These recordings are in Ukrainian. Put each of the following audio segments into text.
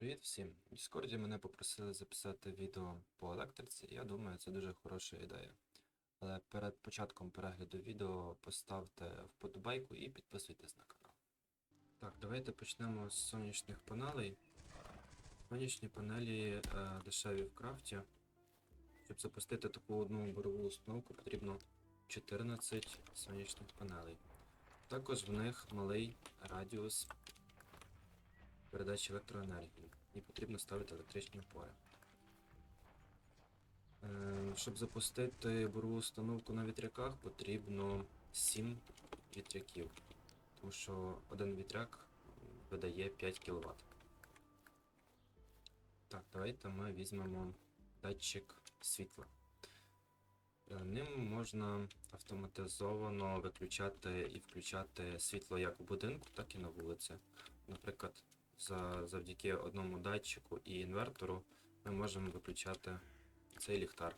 Привіт всім! В Діскорді мене попросили записати відео по електриці, я думаю, це дуже хороша ідея. Але перед початком перегляду відео поставте вподобайку і підписуйтесь на канал. Так, давайте почнемо з сонячних панелей. Сонячні панелі е, дешеві в крафті. Щоб запустити таку одну борову установку, потрібно 14 сонячних панелей. Також в них малий радіус передачі електроенергії і потрібно ставити електричні опори. Е, Щоб запустити бурову установку на вітряках, потрібно 7 вітряків, тому що один вітряк видає 5 кВт. Так, давайте ми візьмемо датчик світла. Е, Ним можна автоматизовано виключати і включати світло як у будинку, так і на вулиці. Наприклад, завдяки одному датчику і інвертору ми можемо виключати цей ліхтар.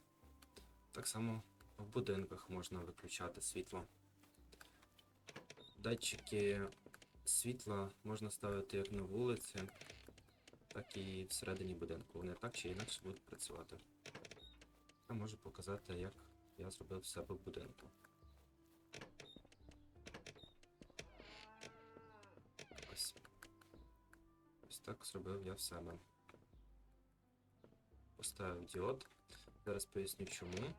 Так само в будинках можна виключати світло. Датчики світла можна ставити як на вулиці, так і всередині будинку. Вони так чи інакше будуть працювати. Я можу показати, як я зробив себе в будинку. Так зробив я в себе. Поставив діод. Зараз поясню чому.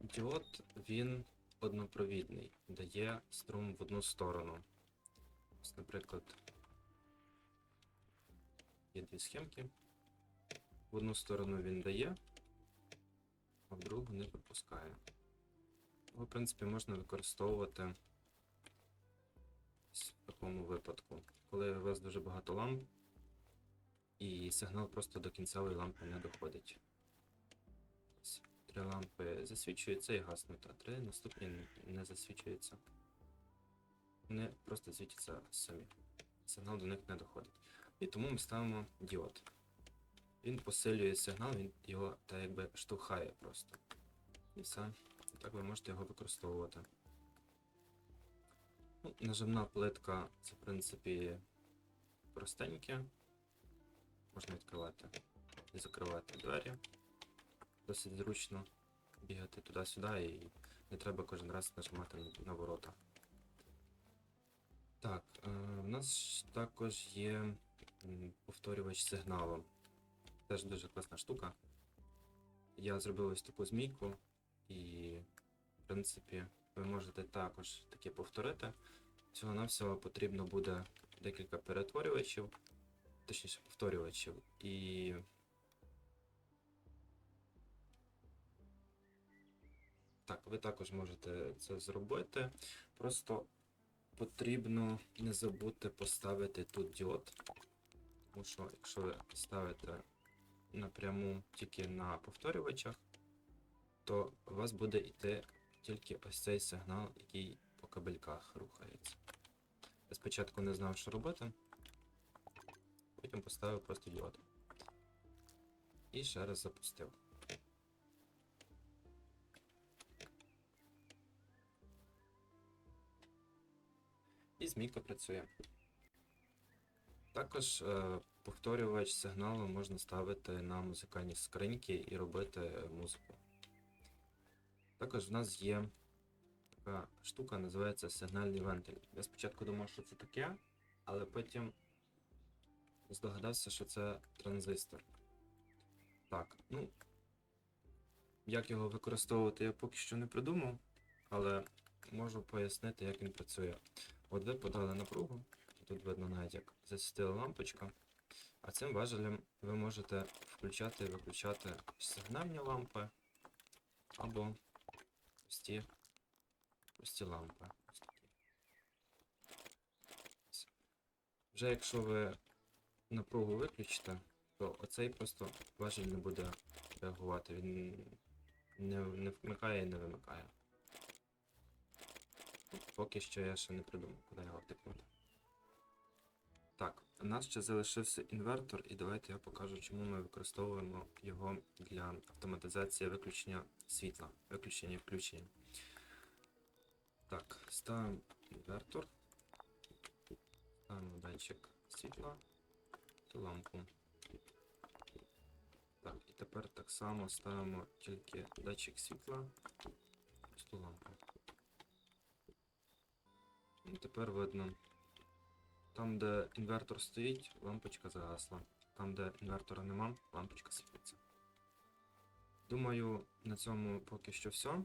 Діод він однопровідний, дає струм в одну сторону. Ось, наприклад, є дві схемки. В одну сторону він дає, а в другу не пропускає. В принципі, можна використовувати такому випадку, коли у вас дуже багато ламп, і сигнал просто до кінцевої лампи не доходить. Три лампи засвічуються і гаснуть, а три наступні не- засвічуються. Вони просто світяться самі. Сигнал до них не доходить. І тому ми ставимо діод. Він посилює сигнал, він його так якби штовхає просто. І все. І так ви можете його використовувати. Ну, нажимна плитка це, в принципі, простеньке. Можна відкривати і закривати двері. Досить зручно бігати туди-сюди і не треба кожен раз нажимати на, ворота. Так, е, у нас також є повторювач сигналу. Теж дуже класна штука. Я зробив ось таку змійку, і, в принципі, ви можете також таке повторити. Всього навсього потрібно буде декілька перетворювачів, точніше повторювачів, і. Так, ви також можете це зробити. Просто потрібно не забути поставити тут діод. Тому що якщо ви ставите напряму тільки на повторювачах, то у вас буде йти тільки ось цей сигнал, який по кабельках рухається. Я спочатку не знав, що робити, потім поставив просто діод. І ще раз запустив. І змійка працює. Також е, повторювач сигналу можна ставити на музикальні скриньки і робити музику. Також в нас є така штука, називається сигнальний вентиль. Я спочатку думав, що це таке, але потім здогадався, що це транзистор. Так, ну. Як його використовувати, я поки що не придумав, але можу пояснити, як він працює. От ви подали напругу, тут видно навіть як засвітила лампочка. А цим важелем ви можете включати і виключати сигнальні лампи або ось ті, ось лампи. Вже якщо ви напругу виключите, то оцей просто важель не буде реагувати, він не, не вмикає і не вимикає. Поки що я ще не придумав, куди його втикнути. Так, у нас ще залишився інвертор, і давайте я покажу, чому ми використовуємо його для автоматизації виключення світла, виключення і включення. Так, ставимо інвертор. Ставимо датчик світла ту лампу. Так, і тепер так само ставимо тільки датчик світла ту лампу. І тепер видно. Там, де інвертор стоїть, лампочка загасла. Там, де інвертора нема, лампочка світиться. Думаю, на цьому поки що все.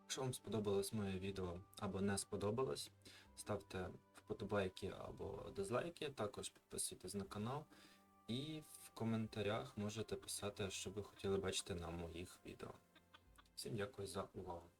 Якщо вам сподобалось моє відео або не сподобалось, ставте вподобайки або дизлайки, також підписуйтесь на канал. І в коментарях можете писати, що ви хотіли бачити на моїх відео. Всім дякую за увагу.